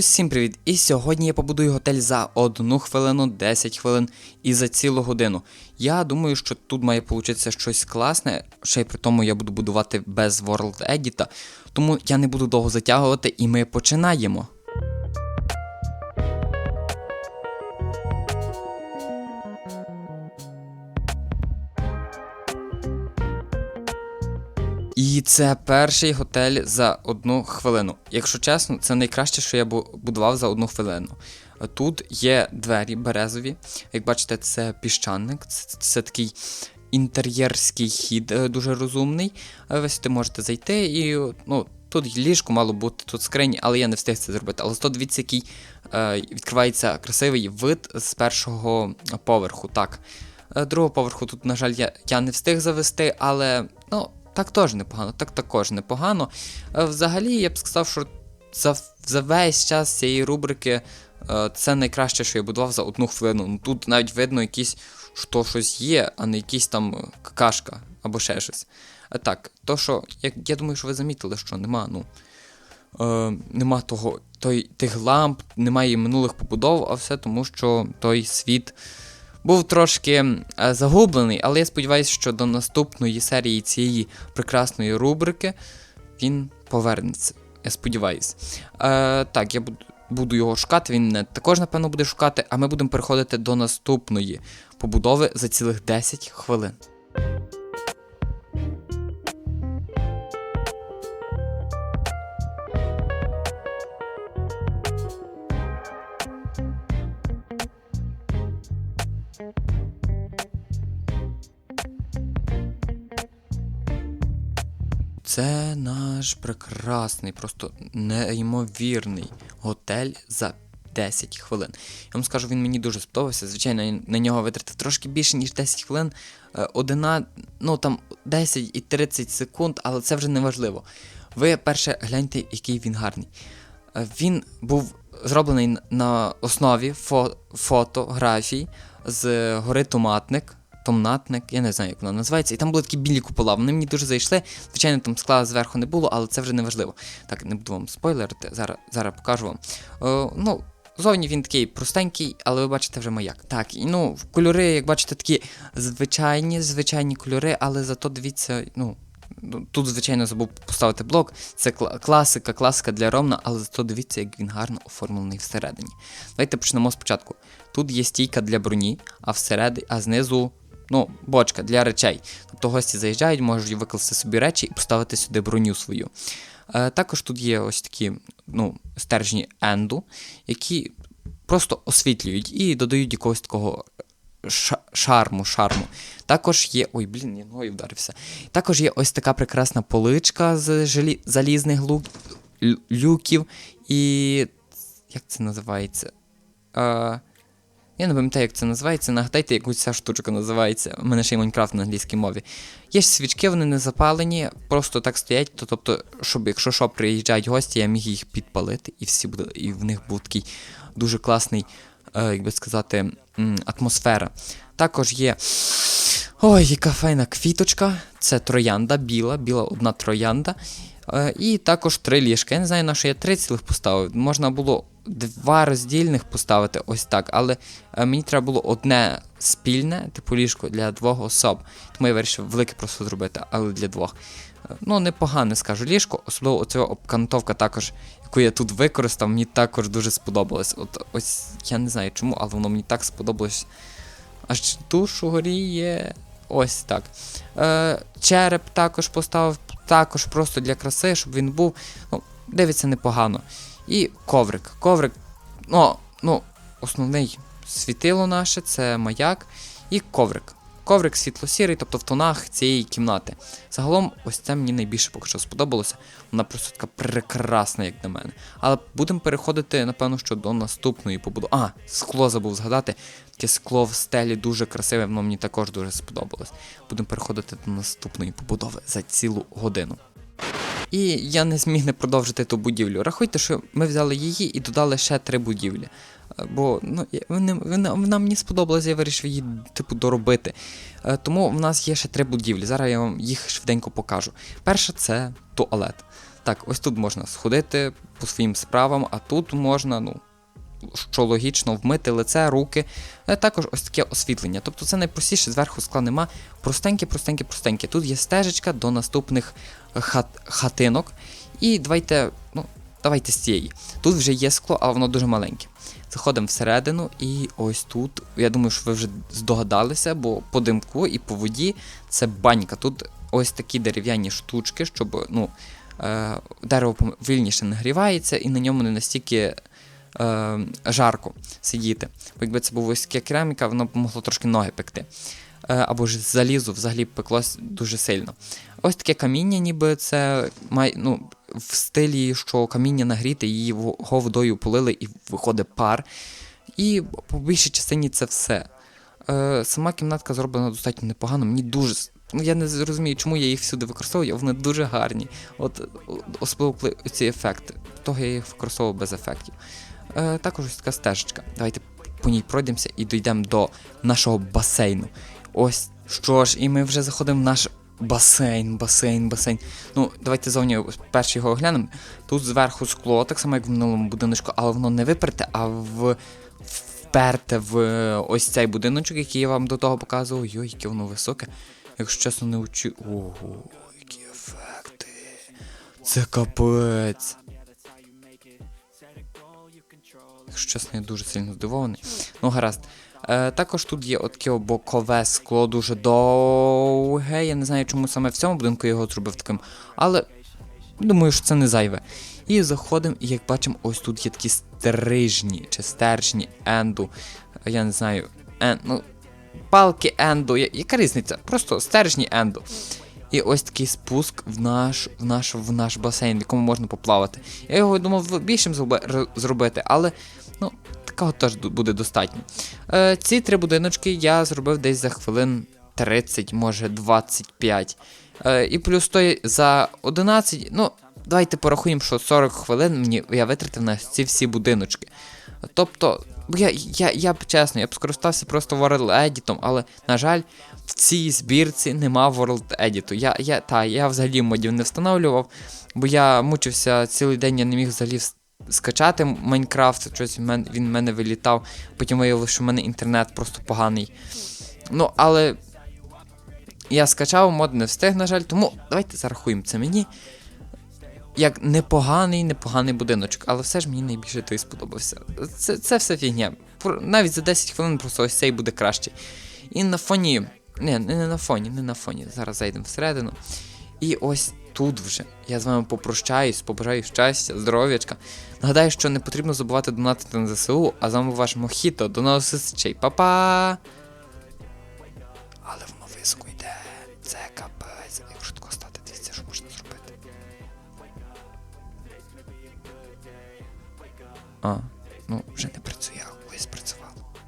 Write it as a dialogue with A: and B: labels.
A: Усім привіт! І сьогодні я побудую готель за 1 хвилину, 10 хвилин і за цілу годину. Я думаю, що тут має получитися щось класне, ще й при тому я буду будувати без World Edit, тому я не буду довго затягувати і ми починаємо. Це перший готель за одну хвилину. Якщо чесно, це найкраще, що я будував за одну хвилину. Тут є двері березові. Як бачите, це піщаник, це, це такий інтер'єрський хід е, дуже розумний. Ви сюди можете зайти і ну, тут ліжко мало бути, тут скрині, але я не встиг це зробити. Але зато дивіться, який е, відкривається красивий вид з першого поверху. Так. Е, Другого поверху тут, на жаль, я, я не встиг завести, але ну, так теж непогано, так також непогано. Е, Взагалі, я б сказав, що за, за весь час цієї рубрики е, це найкраще, що я будував за одну хвилину. Ну, тут навіть видно якісь, що щось є, а не якісь там е, какашка або ще щось. Е, Так, то що, я, я думаю, що ви замітили, що нема, ну. Е, нема того, той, тих ламп, немає минулих побудов, а все тому, що той світ був трошки е, загублений, але я сподіваюся, що до наступної серії цієї прекрасної рубрики він повернеться. Я сподіваюся. Е, так, я буду, буду його шукати, він мене також, напевно, буде шукати, а ми будемо переходити до наступної побудови за цілих 10 хвилин. Це наш прекрасний, просто неймовірний готель за 10 хвилин. Я вам скажу, він мені дуже сподобався. Звичайно, на нього витратив трошки більше, ніж 10 хвилин. Е, Одина, ну там 10 і 30 секунд, але це вже не важливо. Ви перше гляньте, який він гарний. Е, Він був зроблений на основі фо- фотографій з гори Томатник. Томнатник, я не знаю, як вона називається. І там були такі білі купола. Вони мені дуже зайшли. Звичайно, там скла зверху не було, але це вже не важливо. Так, не буду вам спойлерити, зараз, зараз покажу вам. Е, ну, зовні він такий простенький, але ви бачите вже маяк. Так, і ну, кольори, як бачите, такі звичайні, звичайні кольори, але зато дивіться, ну. Тут, звичайно, забув поставити блок. Це кла- класика, класика для Ромна, але зато дивіться, як він гарно оформлений всередині. Давайте почнемо спочатку. Тут є стійка для броні, а всередині, а знизу, ну, бочка для речей. Тобто гості заїжджають, можуть викласти собі речі і поставити сюди броню свою. Е, також тут є ось такі ну, стержні енду, які просто освітлюють і додають якогось такого шарму, шарму. Також є. Ой, блін, я ногою вдарився. Також є ось така прекрасна поличка з желі... залізних лук... лю- люків. І. Як це називається? Е... Я не пам'ятаю, як це називається. Нагадайте, якусь ця штучка називається. У мене ще й Майнкрафт на англійській мові. Є ж свічки, вони не запалені, просто так стоять. То, тобто, щоб якщо що приїжджають гості, я міг їх підпалити, і всі буде, і в них був такий дуже класний, е, як би сказати, атмосфера. Також є. Ой, яка файна квіточка. Це троянда, біла, біла одна троянда. Е, і також три ліжка. Я не знаю, на що я три цілих поставив. Можна було два роздільних поставити ось так, але е, мені треба було одне спільне, типу ліжко для двох особ. Тому я вирішив велике просто зробити, але для двох. Е, Ну, непогане, скажу, ліжко, особливо оця обкантовка також, яку я тут використав, мені також дуже сподобалось. От ось я не знаю чому, але воно мені так сподобалось. Аж туш угорі є ось так. Е, череп також поставив, також просто для краси, щоб він був. Ну, дивиться непогано. І коврик. Коврик, ну, ну, основний світило наше, це маяк. І коврик. Коврик світло-сірий, тобто в тонах цієї кімнати. Загалом, ось це мені найбільше поки що сподобалося. Вона просто така прекрасна, як на мене. Але будемо переходити, напевно, що до наступної побудови. А, скло забув згадати. Таке скло в стелі дуже красиве, воно мені також дуже сподобалось. Будемо переходити до наступної побудови за цілу годину. І я не зміг не продовжити ту будівлю. Рахуйте, що ми взяли її і додали ще три будівлі. Е, Бо ну, вони, вона, вона мені сподобалася, я вирішив її, типу, доробити. Е, Тому в нас є ще три будівлі. Зараз я вам їх швиденько покажу. Перша це туалет. Так, ось тут можна сходити по своїм справам, а тут можна, ну, що логічно, вмити лице, руки, а також ось таке освітлення. Тобто це найпростіше, зверху скла нема. Простеньке, простеньке, простеньке. Тут є стежечка до наступних хат, хатинок. І давайте, ну, давайте з цієї. Тут вже є скло, але воно дуже маленьке. Заходимо всередину, і ось тут, я думаю, що ви вже здогадалися, бо по димку і по воді це банька. Тут ось такі дерев'яні штучки, щоб ну, е, дерево вільніше нагрівається і на ньому не настільки е, жарко сидіти. Бо якби це був ось таке кераміка, воно б могло трошки ноги пекти. Е, або ж залізо взагалі пеклось дуже сильно. Ось таке каміння, ніби це має, ну, в стилі, що каміння нагріте, її водою полили і виходить пар. І по більшій частині це все. Е, сама кімнатка зроблена достатньо непогано. Мені дуже. Ну, я не зрозумію, чому я їх всюди використовую, вони дуже гарні. От особливо ці ефекти. Того я їх використовував без ефектів. Е, також ось така стежечка. Давайте по ній пройдемося і дійдемо до нашого басейну. Ось що ж, і ми вже заходимо в наш басейн, басейн, басейн. Ну, давайте зовні перший його оглянемо. Тут зверху скло, так само як в минулому будиночку, але воно не виперте, а в. Вперте в е, ось цей будиночок, який я вам до того показував. Йой, яке воно високе. Якщо чесно, не учу. Ого, які ефекти. Це капець. Якщо чесно, я дуже сильно здивований. Ну, гаразд. Е, також тут є от бокове скло дуже довге. Я не знаю, чому саме в цьому будинку його зробив таким. Але думаю, що це не зайве. І заходимо, і як бачимо, ось тут є такі стрижні чи стержні енду. Я не знаю. Ен, ну, палки енду. Я- Яка різниця? Просто стержні енду. І ось такий спуск в наш, в наш, в наш басейн, в якому можна поплавати. Я його думав більшим зроби- зробити, але ну, такого теж буде достатньо. Е, ці три будиночки я зробив десь за хвилин 30, може 25. Е, і плюс той за 11, ну, давайте порахуємо, що 40 хвилин мені я витратив на ці всі будиночки. Тобто, я, я, я б чесно, я б скористався просто World Edit, але, на жаль, в цій збірці нема World Edit. Я, я, та, я взагалі модів не встановлював, бо я мучився цілий день, я не міг взагалі скачати Майнкрафт, щось він в мене вилітав. Потім виявилося, що в мене інтернет просто поганий. Ну, але я скачав, мод не встиг, на жаль, тому давайте зарахуємо це мені. Як непоганий, непоганий будиночок, але все ж мені найбільше той сподобався. Це, це все фігня. Навіть за 10 хвилин просто ось цей буде кращий. І на фоні. Не, не, на фоні, не на фоні. Зараз зайдемо всередину. І ось тут вже я з вами попрощаюсь, побажаю щастя, здоров'ячка. Нагадаю, що не потрібно забувати донатити на ЗСУ, а з вами ваш Мохіто. До нових зустрічей, Па-па! А, ну вже не працює.